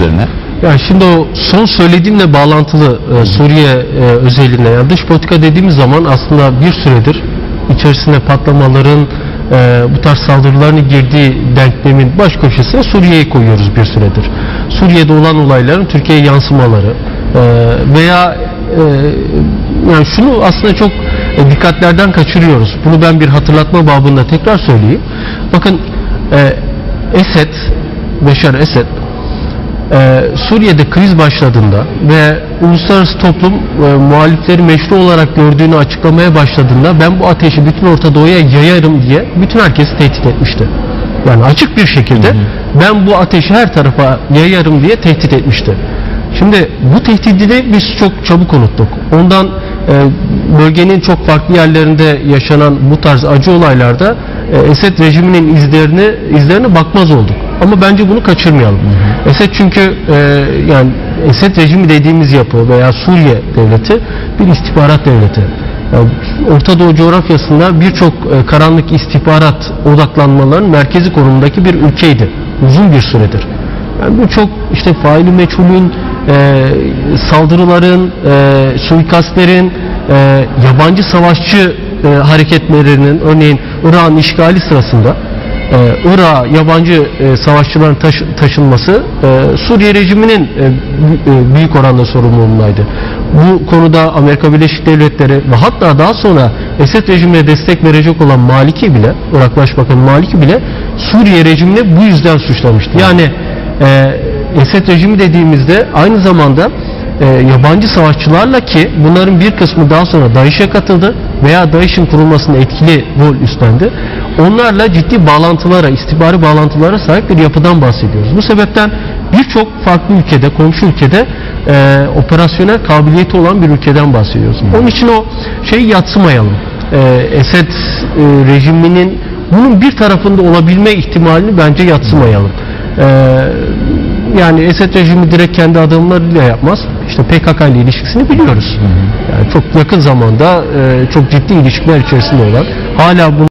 üzerine. Ya şimdi o son söylediğimle bağlantılı e, Suriye e, özelinde yani dış politika dediğimiz zaman aslında bir süredir içerisinde patlamaların e, bu tarz saldırıların girdiği denklemin baş köşesine Suriye'yi koyuyoruz bir süredir. Suriye'de olan olayların Türkiye'ye yansımaları e, veya e, yani şunu aslında çok e, dikkatlerden kaçırıyoruz. Bunu ben bir hatırlatma babında tekrar söyleyeyim. Bakın e, Esed, Beşar Esed ee, Suriye'de kriz başladığında ve uluslararası toplum e, muhalifleri meşru olarak gördüğünü açıklamaya başladığında ben bu ateşi bütün Orta Doğu'ya yayarım diye bütün herkesi tehdit etmişti. Yani açık bir şekilde ben bu ateşi her tarafa yayarım diye tehdit etmişti. Şimdi bu tehdidini biz çok çabuk unuttuk. Ondan e, bölgenin çok farklı yerlerinde yaşanan bu tarz acı olaylarda e, Esed rejiminin izlerini izlerine bakmaz olduk. Ama bence bunu kaçırmayalım. Esed çünkü e, yani Esed rejimi dediğimiz yapı veya Suriye devleti bir istihbarat devleti. Yani Orta Doğu coğrafyasında birçok e, karanlık istihbarat odaklanmaların merkezi konumundaki bir ülkeydi. Uzun bir süredir. Yani birçok işte faili meçhulün, e, saldırıların, e, suikastlerin, e, yabancı savaşçı e, hareketlerinin örneğin Irak'ın işgali sırasında e, Irak'a yabancı e, savaşçıların taş- taşınması e, Suriye rejiminin e, e, büyük oranda sorumluluğundaydı. Bu konuda Amerika Birleşik Devletleri ve hatta daha sonra Esed rejimine destek verecek olan Maliki bile, Irak Başbakanı Maliki bile Suriye rejimini bu yüzden suçlamıştı. Yani e, Esed rejimi dediğimizde aynı zamanda yabancı savaşçılarla ki bunların bir kısmı daha sonra DAEŞ'e katıldı veya DAEŞ'in kurulmasında etkili rol üstlendi. Onlarla ciddi bağlantılara, istihbari bağlantılara sahip bir yapıdan bahsediyoruz. Bu sebepten birçok farklı ülkede, komşu ülkede e, operasyonel kabiliyeti olan bir ülkeden bahsediyoruz. Onun için o şeyi yatsımayalım. E, Esed e, rejiminin bunun bir tarafında olabilme ihtimalini bence yatsımayalım. E, yani Esed rejimi direkt kendi adamlarıyla yapmaz. İşte PKK ile ilişkisini biliyoruz. Yani çok yakın zamanda e, çok ciddi ilişkiler içerisinde olan hala bunu